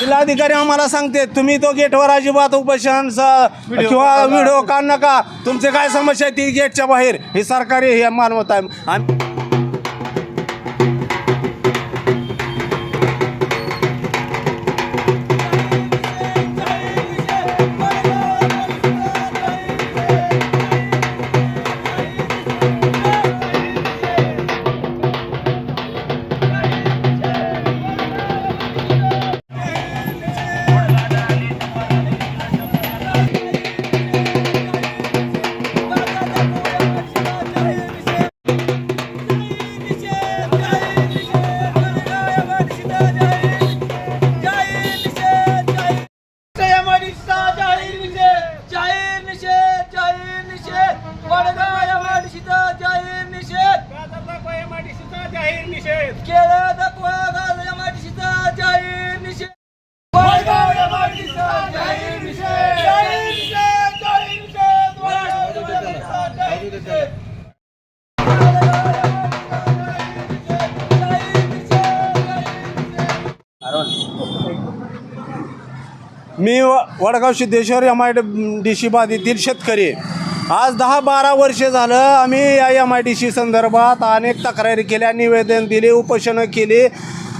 जिल्हाधिकारी आम्हाला सांगते तुम्ही तो गेटवर अजिबात उपोषण स- किंवा व्हिडिओ काढ नका. तुमचे काय समस्या आहे ती गेटच्या बाहेर? ही सरकारी हे मानवत आहे. आम- मी व- Vadgaon Siddheshwar M I D C बाधितील शेतकरी. आज दहा बारा वर्षे झालं आम्ही या एम आय डी सी संदर्भात अनेक तक्रारी केल्या निवेदन दिले उपोषणं केली.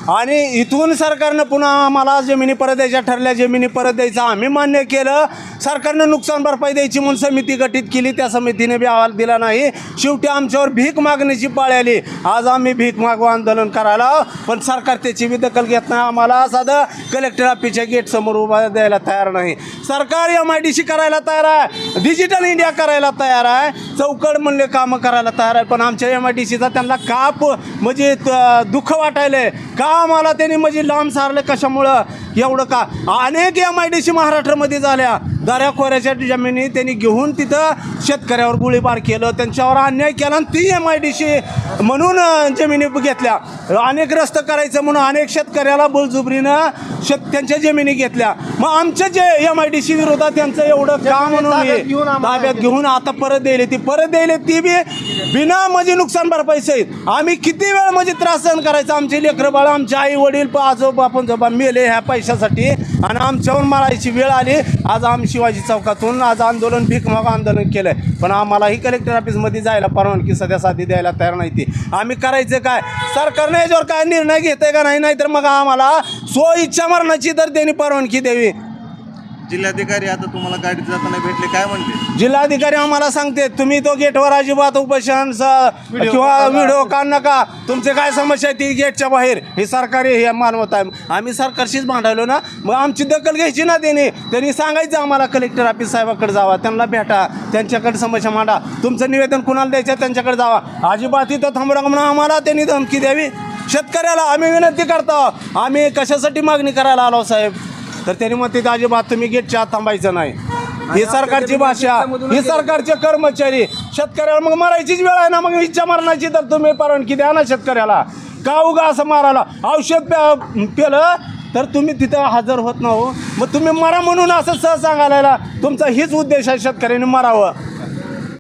आणि इथून सरकारनं पुन्हा आम्हाला जमिनी परत द्यायच्या ठरल्या जमिनी परत द्यायचं. आम्ही मान्य केलं. सरकारनं नुकसान भरपाई द्यायची म्हणून समिती गठीत केली. त्या समितीने बी अहवाल दिला नाही. शेवटी आमच्यावर भीक मागण्याची पाळी आली. आज आम्ही भीक मागू आंदोलन करायला पण सरकार त्याची बी दखल घेत नाही. आम्हाला साधं कलेक्टर ऑफिसच्या गेट समोर उभा द्यायला तयार नाही. सरकार एम आय डी सी करायला तयार आहे. डिजिटल इंडिया करायला तयार आहे. चौकड म्हणले कामं करायला तयार आहे. पण आमच्या एम आय डी सीचा त्यांना काप म्हणजे त- दुःख आहे का आम्हाला त्यांनी म्हणजे लांब सारलं कशामुळं? एवढं का? अनेक एम आय डी सी महाराष्ट्रामध्ये झाल्या. दऱ्या खोऱ्याच्या जमिनी त्यांनी घेऊन तिथं शेतकऱ्यावर गोळीबार केलं त्यांच्यावर अन्याय केला आणि ती एम आय डी सी म्हणून जमिनी घेतल्या. अनेक रस्ते करायचं म्हणून अनेक शेतकऱ्याला बळजुबरीनं शेत त्यांच्या जमिनी घेतल्या. मग आमच्या जे एम आय डी सी विरोधात त्यांचं एवढं काम म्हणून ताब्यात घेऊन आता परत द्यायले ती परत द्यायले ती बी बिना म्हणजे नुकसान भरपाई सहित. आम्ही किती वेळ म्हणजे त्रास सहन करायचा? आमचे लेकरं बाळ आमचे आई वडील आजोबा आपण जोबा मेले ह्या पैशासाठी आणि आमच्यावर मारायची वेळ आली. आज आम्ही शिवाजी चौकातून आज आंदोलन भीक मग आंदोलन केलंय. पण आम्हालाही कलेक्टर ऑफिसमध्ये जायला परवानगी सध्या साधी द्यायला तयार नाही ती. आम्ही करायचं काय? सरकारने याच्यावर काय निर्णय घेते का नाही? नाहीतर मग आम्हाला स्व इच्छा मरणाची तर त्यांनी परवानगी द्यावी. जिल्हाधिकारी आता तुम्हाला गाडीत जाताना भेटले काय म्हणते? जिल्हाधिकारी आम्हाला सांगते तुम्ही तो गेटवर अजिबात उपोषण स- किंवा व्हिडिओ काढ नका. तुमचे काय समस्या आहे ती गेटच्या बाहेर? ही सरकारी हे मानवत आहे. आम्ही सरकारशीच भांडायलो ना. मग आमची दखल घ्यायची ना त्यांनी. त्यांनी सांगायचं आम्हाला कलेक्टर ऑफिस साहेबाकडे जावा त्यांना भेटा. त्यांच्याकडे समस्या मांडा. तुमचं निवेदन कुणाला द्यायचं त्यांच्याकडे जावा. अजिबात इथं थांबला म्हणून आम्हाला त्यांनी धमकी द्यावी. शेतकऱ्याला आम्ही विनंती करतो. आम्ही कशासाठी मागणी करायला आलो साहेब? तर त्यांनी मग तिथं अजिबात तुम्ही गेटच्या आत थांबायचं नाही. ही सरकारची भाषा ही सरकारचे कर्मचारी शेतकऱ्याला मग मारायचीच वेळ आहे ना मग इच्छा मारण्याची तर तुम्ही परवानगी द्या ना शेतकऱ्याला. का उगा असं मारायला? औषध पेलं तर तुम्ही तिथं हजर होत ना हो. मग तुम्ही मरा म्हणून असं सह सांगायला तुमचा हीच उद्देश आहे शेतकऱ्यांनी मरावं.